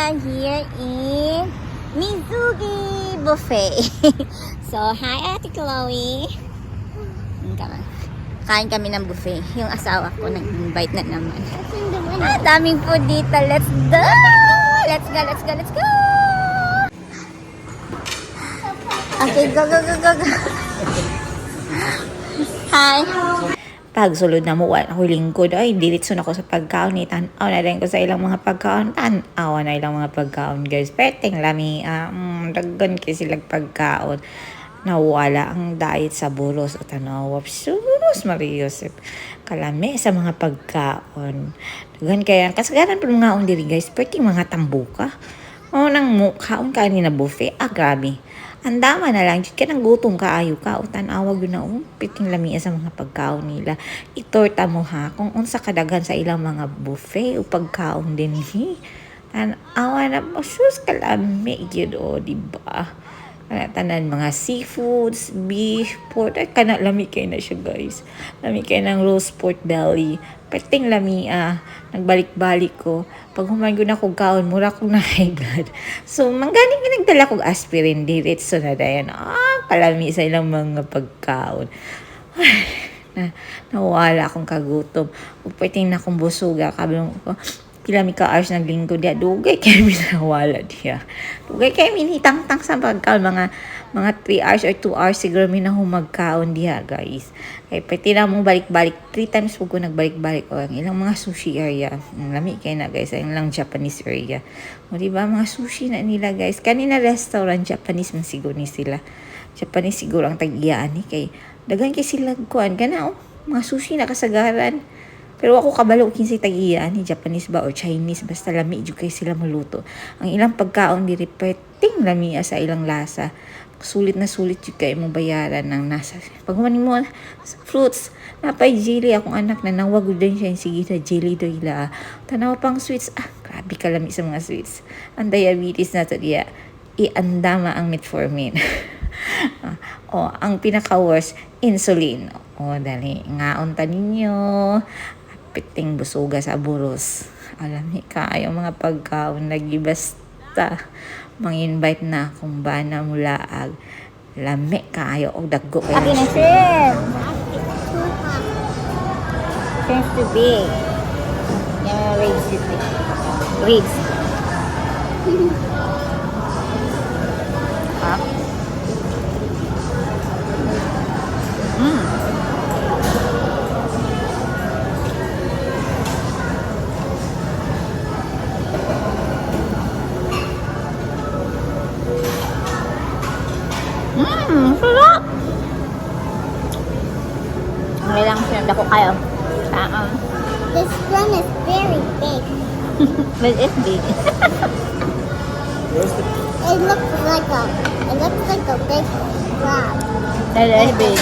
are here in Mizugi Buffet. so, hi Ate Chloe. Ang kama. Kain kami ng buffet. Yung asawa ko nag-invite na naman. Ah, daming food dito. Let's go! Let's go, let's go, let's go! Okay, go, go, go, go, go. Hi. Pag sulod na mo, ako lingkod, ay, diritso na ako sa pagkaon ni Tanaw na rin ko sa ilang mga pagkaon. Tanaw na ilang mga pagkaon, guys. Perting lami, ah, mm, daggan kayo silang pagkaon. Nawala ang diet sa buros at tanaw. Sus, Marios. Kalami sa mga pagkaon. Daggan kaya, kasagaran pa mga on diri, guys. Perting mga tambuka. O, nang mukhaon ka ni na buffet. Ah, grabe. Andama na lang, jud ka nang gutom ka ayo ka, o tanawag yun na, um, piting lamia sa mga pagkaon nila. Itorta mo ha, kung unsa kadagan sa ilang mga buffet o pagkaon din hi. Tanawa na, oh, sus kalami, yun o, di ba? Kana tanan mga seafoods, beef, pork, ay kana lami kay na siya guys. Lami kay ng roast pork belly. Perting lami ah, nagbalik-balik ko. Pag human ko na kong kaon, mura ko na high blood. So, manggaling ka nagdala kong aspirin, diretso na dayan. Ah, kalami sa ilang mga pagkaon. na, nawala akong kagutom. Uperting na akong busuga. Kabi ko, pila mi ka hours ng linggo dia dugay kay mi nawala dia dugay kay mi hitang-tang sa pagkaon mga mga 3 hours or 2 hours siguro mi na humagkaon diha guys. Kay pati na mo balik-balik. 3 times po ko nagbalik-balik o ang ilang mga sushi area. Ang lami kay na guys. Ang ilang Japanese area. O di ba mga sushi na nila guys. Kanina restaurant Japanese man siguro ni sila. Japanese siguro ang tag-iyaan ni kay dagan kay sila kuan. Kana oh mga sushi na kasagaran pero ako kabalo kinsay tag-iya ni Japanese ba or Chinese basta lami jud sila maluto. Ang ilang pagkaon diri perting lami sa ilang lasa. Sulit na sulit jud kay mo bayaran ng nasa. Pag human mo sa fruits, napay jelly akong anak na nawag din siya sige na jelly do ila. Tanaw pang sweets. Ah, grabe ka lami sa mga sweets. Ang diabetes na to. Iandama ang metformin. o, ang pinaka-worst, insulin. O, dali, ngaon ta ninyo piting busuga sa buros. Alam ni kayo mga pagkaon lagi basta mang-invite na kung ba na mulaag. Lami kayo og daggo kayo. Akin na shrimp. Shrimp to big. Yan ribs dito. Ribs. Ko kayo. Saan? This one is very big. But it's big. It looks like a it looks like a big crab. That is big.